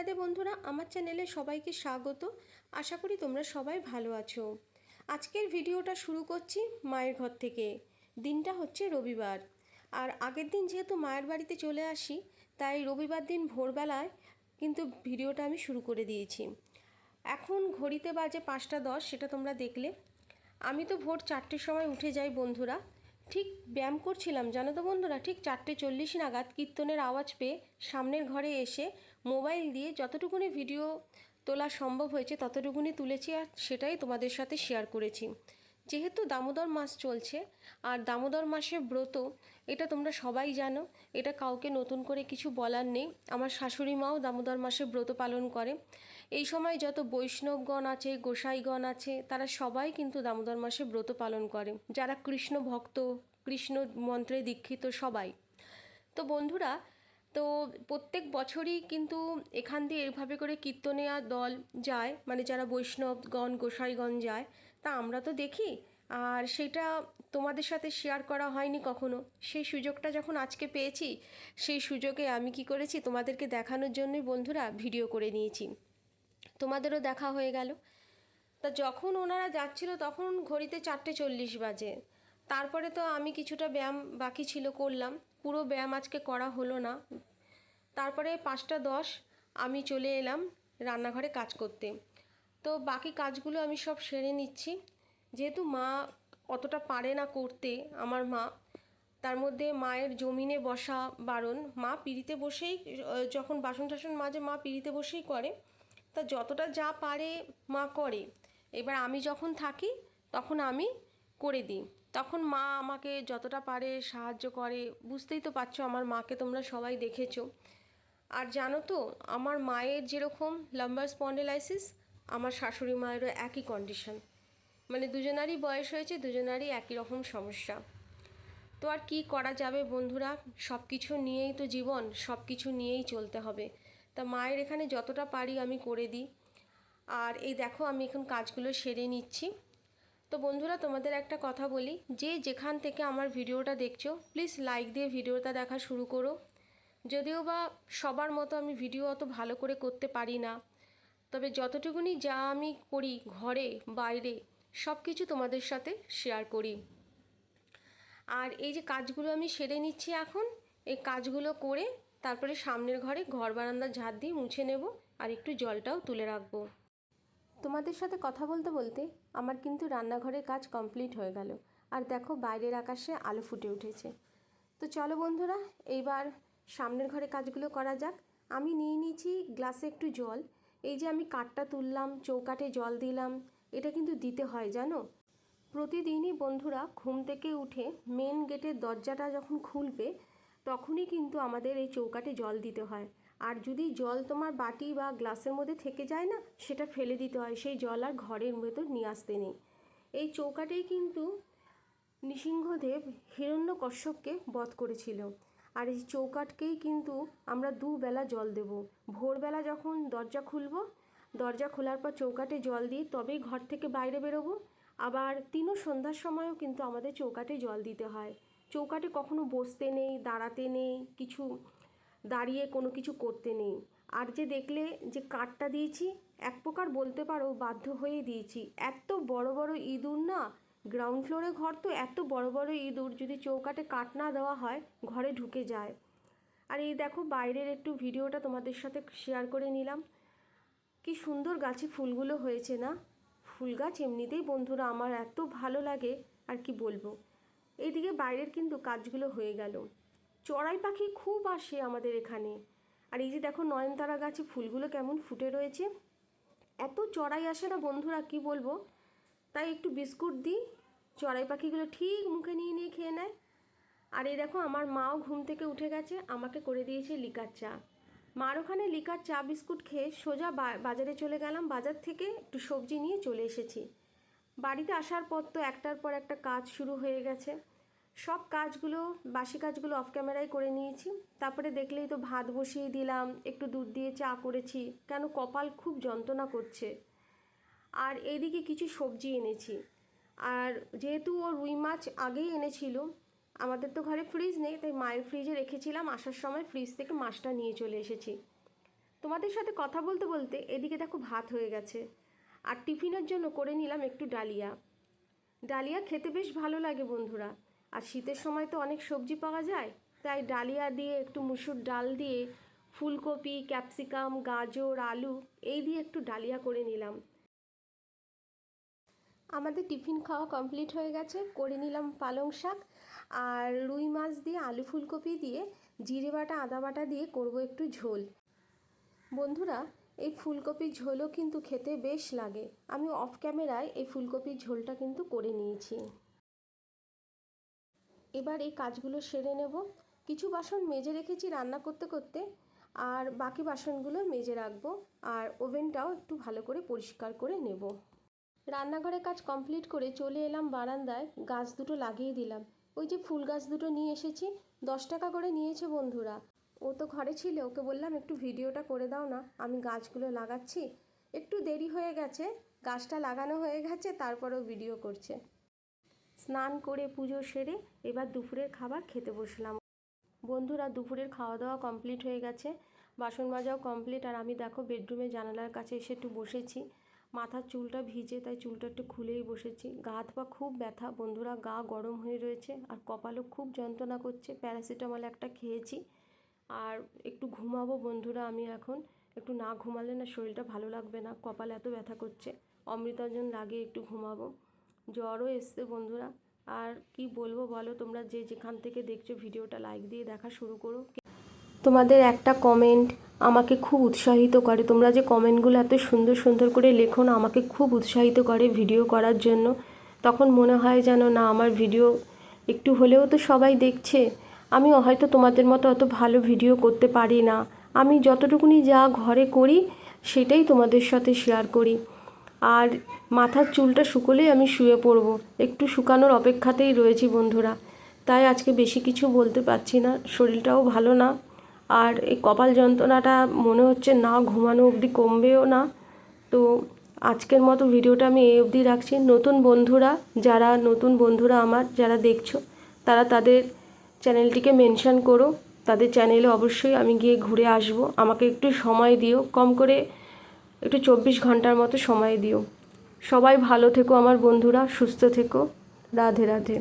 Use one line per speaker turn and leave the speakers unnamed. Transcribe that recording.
রাধে বন্ধুরা, আমার চ্যানেলে সবাইকে স্বাগত। আশা করি তোমরা সবাই ভালো আছো। আজকের ভিডিওটা শুরু করছি মায়ের ঘর থেকে। দিনটা হচ্ছে রবিবার। আর আগের দিন যেহেতু মায়ের বাড়িতে চলে আসি, তাই রবিবার দিন ভোরবেলায় কিন্তু ভিডিওটা আমি শুরু করে দিয়েছি। এখন ঘড়িতে বাজে পাঁচটা দশ, সেটা তোমরা দেখলে। আমি তো ভোর চারটের সময় উঠে যাই বন্ধুরা। ঠিক ব্যায়াম করছিলাম, জানো তো বন্ধুরা, ঠিক চারটে চল্লিশ নাগাদ কীর্তনের আওয়াজ পেয়ে সামনের ঘরে এসে মোবাইল দিয়ে যতটুকুনি ভিডিও তোলা সম্ভব হয়েছে ততটুকুনি তুলেছি আর সেটাই তোমাদের সাথে শেয়ার করেছি। যেহেতু দামোদর মাস চলছে আর দামোদর মাসে ব্রত, এটা তোমরা সবাই জানো, এটা কাউকে নতুন করে কিছু বলার নেই। আমার শাশুড়ি মাও দামোদর মাসে ব্রত পালন করে। এই সময় যত বৈষ্ণবগণ আছে, গোসাইগণ আছে, তারা সবাই কিন্তু দামোদর মাসে ব্রত পালন করে। যারা কৃষ্ণ ভক্ত, কৃষ্ণ মন্ত্রে দীক্ষিত সবাই। তো বন্ধুরা তো প্রত্যেক বছরই কিন্তু এখান দিয়ে এভাবে করে কীর্তনিয়া দল যায় মানে যারা বৈষ্ণবগণ, গোসাইগণ যায়, তা আমরা তো দেখি। আর সেটা তোমাদের সাথে শেয়ার করা হয়নি কখনো। সেই সুযোগটা যখন আজকে পেয়েছি, সেই সুযোগে আমি কি করেছি, তোমাদেরকে দেখানোর জন্যই বন্ধুরা ভিডিও করে নিয়েছি। তোমাদেরও দেখা হয়ে গেল। তা যখন ওনারা যাচ্ছিল তখন ঘড়িতে চারটে চল্লিশ বাজে। তারপরে তো আমি কিছুটা ব্যায়াম বাকি ছিল করলাম। পুরো ব্যায়াম আজকে করা হলো না। তারপরে পাঁচটা দশ আমি চলে এলাম রান্নাঘরে কাজ করতে। তো বাকি কাজগুলো আমি সব সেরে নিচ্ছি। যেহেতু মা অতটা পারে না করতে, আমার মা, তার মধ্যে মায়ের জমিনে বসা বারণ। মা পিড়িতে বসেই, যখন বাসন টাসন মাঝে মা পিড়িতে বসেই করে। তা যতটা যা পারে মা করে। এবার আমি যখন থাকি, তখন আমি করে দিই। তখন মা আমাকে যতটা পারে সাহায্য করে। বুঝতেই তো পারছ, আমার মাকে তোমরা সবাই দেখেছ। আর জানো তো, আমার মায়ের যেরকম লাম্বার স্পন্ডেলাইসিস আমার শাশুড়ি মায়েরও একই কন্ডিশন মানে দুজনারই বয়স হয়েছে, দুজনারই একই রকম সমস্যা। তো আর কি করা যাবে বন্ধুরা? সব কিছু নিয়েই তো জীবন সব কিছু নিয়েই চলতে হবে। তা মায়ের এখানে যতটা পারি আমি করে দিই। আর এই দেখো, আমি এখন কাজগুলো সেরে নিচ্ছি। তো বন্ধুরা, তোমাদের একটা কথা বলি। যে যেখান থেকে আমার ভিডিওটা দেখছ প্লিজ লাইক দিয়ে ভিডিওটা দেখা শুরু করো। যদিও বা সবার মতো আমি ভিডিও অত ভালো করে করতে পারি না, তবে যতটুকুনি যা আমি করি ঘরে, বাইরে সব কিছু তোমাদের সাথে শেয়ার করি। আর এই যে কাজগুলো আমি সেরে নিচ্ছি এখন, এই কাজগুলো করে তারপরে সামনের ঘরে ঘর বারান্দা ঝাড় দিয়ে মুছে নেব আর একটু জলটাও তুলে রাখব। তোমাদের সাথে কথা বলতে বলতে আমার কিন্তু রান্নাঘরের কাজ কমপ্লিট হয়ে গেল। আর দেখো বাইরের আকাশে আলো ফুটে উঠেছে। তো চলো বন্ধুরা, এইবার সামনের ঘরে কাজগুলো করা যাক। আমি নিয়ে নিয়েছি গ্লাসে একটু জল। এই যে আমি কাঠটা তুললাম, চৌকাঠে জল দিলাম, এটা কিন্তু দিতে হয়, জানো? প্রতিদিনই বন্ধুরা ঘুম থেকে উঠে মেন গেটের দরজাটা যখন খুলবে, তখনই কিন্তু আমাদের এই চৌকাটে জল দিতে হয়। আর যদি জল তোমার বাটি বা গ্লাসের মধ্যে থেকে যায় না, সেটা ফেলে দিতে হয়। সেই জল আর ঘরের ভেতর নিয়ে আসতে নেই। এই চৌকাটেই কিন্তু নৃসিংহদেব হিরণ্য কশ্যপকে বধ করেছিল। আর এই চৌকাটকেই কিন্তু আমরা দুবেলা জল দেব। ভোরবেলা যখন দরজা খুলব, দরজা খোলার পর চৌকাটে জল দিই, তবেই ঘর থেকে বাইরে বেরোবো। আবার তিনও সন্ধ্যার সময়ও কিন্তু আমাদের চৌকাটে জল দিতে হয়। চৌকাটে কখনো বসতে নেই, দাঁড়াতে নেই, কিছু দাঁড়িয়ে কোনো কিছু করতে নেই। আর যে দেখলে যে কাঠটা দিয়েছি, এক প্রকার বলতে পারো বাধ্য হয়ে দিয়েছি। এত বড় বড় ইঁদুর না গ্রাউন্ড ফ্লোরে ঘর তো এত বড় বড় ইঁদুর, যদি চৌকাটে কাট না দেওয়া হয়, ঘরে ঢুকে যায়। আর এই দেখো বাইরের একটু ভিডিওটা তোমাদের সাথে শেয়ার করে নিলাম। কি সুন্দর গাছে ফুলগুলো হয়েছে না? ফুল গাছ এমনিতেই বন্ধুরা আমার এত ভালো লাগে, আর কি বলব? এইদিকে বাইরের কিন্তু কাজগুলো হয়ে গেল। চড়াই পাখি খুব আসে আমাদের এখানে। আর এই যে দেখো নয়নতারা গাছে ফুলগুলো কেমন ফুটে রয়েছে। এত চড়াই আসে না বন্ধুরা, কি বলব? তাই একটু বিস্কুট দিই, চড়াই পাখিগুলো ঠিক মুখে নিয়ে নিয়ে খেয়ে নেয়। আর এই দেখো আমার মাও ঘুম থেকে উঠে গেছে, আমাকে করে দিয়েছে লিকার চা। মার ওখানে লিকার চা বিস্কুট খেয়ে সোজা বাজারে চলে গেলাম। বাজার থেকে একটু সবজি নিয়ে চলে এসেছি। বাড়িতে আসার পর তো একটার পর একটা কাজ শুরু হয়ে গেছে। সব কাজগুলো, বাসি কাজগুলো অফ ক্যামেরায় করে নিয়েছি। তারপরে দেখলেই তো ভাত বসিয়ে দিলাম, একটু দুধ দিয়ে চা করেছি। কেন কপাল খুব যন্ত্রণা করছে। আর এইদিকে কিছু সবজি এনেছি। আর যেহেতু ও রুই মাছ আগেই এনেছিল, আমাদের তো ঘরে ফ্রিজ নেই, তাই মায়ের ফ্রিজে রেখেছিলাম, আসার সময় ফ্রিজ থেকে মাছটা নিয়ে চলে এসেছি। তোমাদের সাথে কথা বলতে বলতে এদিকে দেখো ভাত হয়ে গেছে। আর টিফিনের জন্য করে নিলাম একটু ডালিয়া। ডালিয়া খেতে বেশ ভালো লাগে বন্ধুরা। আর শীতের সময় তো অনেক সবজি পাওয়া যায়, তাই ডালিয়া দিয়ে একটু মুসুর ডাল দিয়ে ফুলকপি, ক্যাপসিকাম, গাজর, আলু, এই দিয়ে একটু ডালিয়া করে নিলাম। আমাদের টিফিন খাওয়া কমপ্লিট হয়ে গেছে। করে নিলাম পালং শাক আর রুই মাছ দিয়ে, আলু ফুলকপি দিয়ে, জিরে বাটা, আদা বাটা দিয়ে করব একটু ঝোল। বন্ধুরা, এই ফুলকপির ঝোলও কিন্তু খেতে বেশ লাগে। আমি অফ ক্যামেরায় এই ফুলকপির ঝোলটা কিন্তু করে নিয়েছি। এবার এই কাজগুলো সেরে নেব। কিছু বাসন মেজে রেখেছি রান্না করতে করতে আর বাকি বাসনগুলো মেজে রাখব। আর ওভেনটাও একটু ভালো করে পরিষ্কার করে নেব। রান্নাঘরের কাজ কমপ্লিট করে চলে এলাম বারান্দায়। গাছ দুটো লাগিয়ে দিলাম। ওই যে ফুল গাছ দুটো নিয়ে এসেছি। দশ টাকা করে নিয়েছে বন্ধুরা। ও তো ঘরে ছিল। ওকে বললাম, একটু ভিডিওটা করে দাও না। আমি গাছগুলো লাগাচ্ছি। একটু দেরি হয়ে গেছে। গাছটা লাগানো হয়ে গেছে তারপরেও ভিডিও করছে। স্নান করে পুজো সেরে এবার দুপুরের খাবার খেতে বসলাম। বন্ধুরা, দুপুরের খাওয়া দাওয়া কমপ্লিট হয়ে গেছে। বাসন মাজাও কমপ্লিট। আর আমি দেখো, বেডরুমে জানালার কাছে এসে একটু বসেছি। মাথার চুলটা ভিজে, তাই চুলটা একটু খুলেই বসেছি। গা হাত পা খুব ব্যথা। বন্ধুরা, গা গরম হয়ে রয়েছে আর কপালও খুব যন্ত্রণা করছে। প্যারাসিটামল একটা খেয়েছি। আর একটু ঘুমাবো বন্ধুরা আমি এখন। একটু না ঘুমালে না শরীরটা ভালো লাগবে না। কপাল এত ব্যথা করছে। অমৃতাঞ্জন লাগিয়ে একটু ঘুমাবো। জ্বরও এসছে বন্ধুরা। আর কি বলব বলো, তোমরা যে যেখান থেকে দেখছ ভিডিওটা লাইক দিয়ে দেখা শুরু করো। তোমাদের একটা কমেন্ট আমাকে খুব উৎসাহিত করে। তোমরা যে কমেন্টগুলো এত সুন্দর সুন্দর করে লেখো না, আমাকে খুব উৎসাহিত করে ভিডিও করার জন্য। তখন মনে হয় যেন, না, আমার ভিডিও একটু হলেও তো সবাই দেখছে। আমি হয়তো তোমাদের মতো অত ভালো ভিডিও করতে পারি না। আমি যতটুকুনি যা ঘরে করি, সেটাই তোমাদের সাথে শেয়ার করি। আর মাথার চুলটা শুকোলেই আমি শুয়ে পড়ব। একটু শুকানোর অপেক্ষাতেই রয়েছি বন্ধুরা। তাই আজকে বেশি কিছু বলতে পারছি না। শরীরটাও ভালো না। আর এই কপাল যন্ত্রণাটা মনে হচ্ছে না, ঘুমানো অবধি কমবেও না। তো আজকের মতো ভিডিওটা আমি এই অবধি রাখছি। নতুন বন্ধুরা, যারা নতুন বন্ধুরা আমার, যারা দেখছ, তারা তাদের চ্যানেলটিকে মেনশন করো। তাদের চ্যানেলে অবশ্যই আমি গিয়ে ঘুরে আসব। আমাকে একটু সময় দিও। কম করে একটু চব্বিশ ঘণ্টার মতো সময় দিও। সবাই ভালো থেকো আমার বন্ধুরা, সুস্থ থেকো। রাধে রাধে।